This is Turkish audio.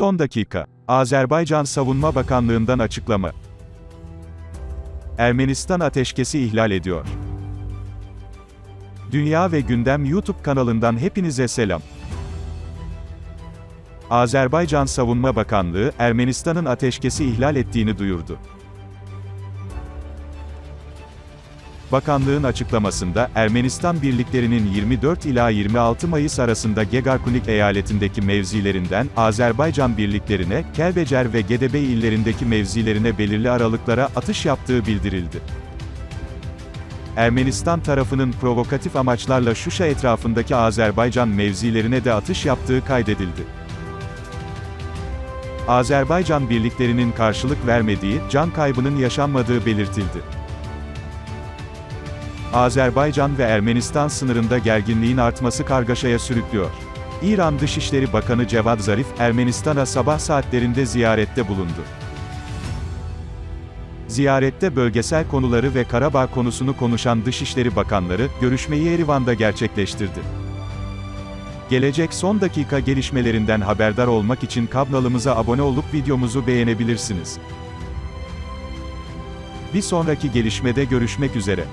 Son dakika. Azerbaycan Savunma Bakanlığı'ndan açıklama. Ermenistan ateşkesi ihlal ediyor. Dünya ve Gündem YouTube kanalından hepinize selam. Azerbaycan Savunma Bakanlığı, Ermenistan'ın ateşkesi ihlal ettiğini duyurdu. Bakanlığın açıklamasında, Ermenistan birliklerinin 24 ila 26 Mayıs arasında Gegarkunik eyaletindeki mevzilerinden, Azerbaycan birliklerine, Kelbecer ve Gedebey illerindeki mevzilerine belirli aralıklara atış yaptığı bildirildi. Ermenistan tarafının provokatif amaçlarla Şuşa etrafındaki Azerbaycan mevzilerine de atış yaptığı kaydedildi. Azerbaycan birliklerinin karşılık vermediği, can kaybının yaşanmadığı belirtildi. Azerbaycan ve Ermenistan sınırında gerginliğin artması kargaşaya sürüklüyor. İran Dışişleri Bakanı Cevad Zarif, Ermenistan'a sabah saatlerinde ziyarette bulundu. Ziyarette bölgesel konuları ve Karabağ konusunu konuşan Dışişleri Bakanları, görüşmeyi Erivan'da gerçekleştirdi. Gelecek son dakika gelişmelerinden haberdar olmak için kanalımıza abone olup videomuzu beğenebilirsiniz. Bir sonraki gelişmede görüşmek üzere.